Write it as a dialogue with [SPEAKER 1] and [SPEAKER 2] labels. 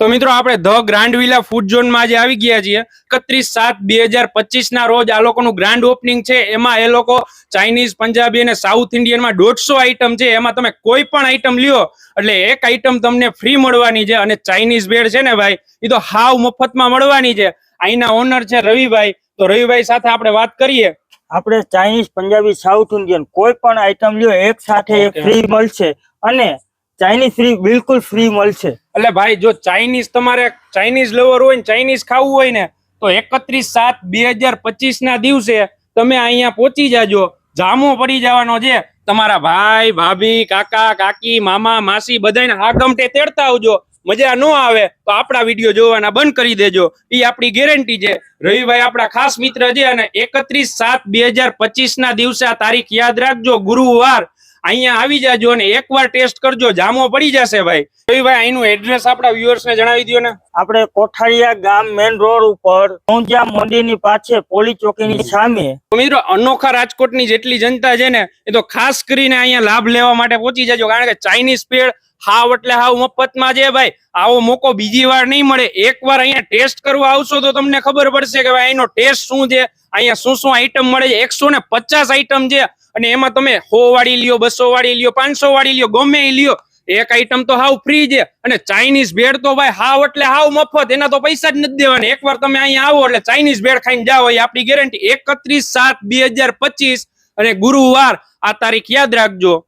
[SPEAKER 1] તો મિત્રો આપણે ધ ગ્રાન્ડ વિલા ફૂડ ઝોનમાં આજે આવી ગયા છીએ. એકત્રીસ સાત બે હજાર પચીસ ના રોજ આ લોકોનું ગ્રાન્ડ ઓપનિંગ છે. એમાં એ લોકો ચાઇનીઝ પંજાબી અને સાઉથ ઇન્ડિયનમાં દોઢસો આઈટમ છે. એમાં તમે કોઈ પણ આઈટમ લ્યો એટલે એક આઈટમ તમને ફ્રી મળવાની છે અને ચાઇનીઝ ભેળ છે ને ભાઈ એ તો હાવ મફતમાં મળવાની છે. અહીંના ઓનર છે રવિભાઈ. તો રવિભાઈ સાથે આપણે વાત કરીએ.
[SPEAKER 2] આપણે ચાઇનીઝ પંજાબી સાઉથ ઇન્ડિયન કોઈ પણ આઈટમ લ્યો એક સાથે ફ્રી મળશે. અને ચાઇનીઝ ફ્રી બિલકુલ ફ્રી મળશે.
[SPEAKER 1] એટલે ભાઈ, જો ચાઇનીઝ તમારે ચાઇનીઝ લવર હોય ને ચાઇનીઝ ખાવું હોય ને, તો એકત્રીસ સાત બે હજાર પચીસ ના દિવસે તમે અહીંયા પહોંચી જાજો. જામો પડી જવાનો છે. તમારા ભાઈ, ભાભી, કાકા, કાકી, મામા, માસી બધાને આ ગમટે તેડતા આવજો. મજા ન આવે તો આપણા વીડિયો જોવાના બંધ કરી દેજો. એ આપણી ગેરંટી છે. રવિભાઈ આપણા ખાસ મિત્ર છે અને એકત્રીસ સાત બે હજાર પચીસ ના દિવસે આ તારીખ યાદ રાખજો. ગુરુવાર અહીંયા આવી જાજો અને એકવાર ટેસ્ટ કરજો. જામો પડી જશે ભાઈ. ભાઈ અહીંનું એડ્રેસ આપણા વ્યુઅર્સ ને જણાવી દો ને.
[SPEAKER 2] આપણે કોઠારિયા ગામ મેન રોડ ઉપર ઊંઝા મંદિરની પાછળ પોલી ચોકીની સામે
[SPEAKER 1] મિત્રો અનોખા રાજકોટની જેટલી જનતા છે ને એ તો ખાસ કરીને અહીંયા લાભ લેવા માટે પહોંચી જજો. કારણ કે ચાઇનીઝ પેડ હાવ એટલે હાવ મફતમાં છે ભાઈ. આવો મોકો બીજી વાર નહીં મળે. એકવાર અહીંયા ટેસ્ટ કરવા આવશો તો તમને ખબર પડશે કે ભાઈ અહીંનો ટેસ્ટ શું છે? અહીંયા શું શું આઈટમ મળે છે? એકસો ને પચાસ આઈટમ છે. અને એમાં તમે સો વાળી લ્યો બસો વાળી લ્યો પાંચસો વાળી લ્યો, ગમે એ લ્યો. એક આઈટમ તો હાવ ફ્રી છે. અને ચાઇનીઝ ભેળ તો ભાઈ હાવ એટલે હાવ મફત. એના તો પૈસા જ નથી દેવાના. એકવાર તમે અહીંયા આવો એટલે ચાઇનીઝ ભેળ ખાઈને જાઓ. એ આપણી ગેરંટી એકત્રીસ સાત બે હજાર પચીસ. અને ગુરુવાર, આ તારીખ યાદ રાખજો.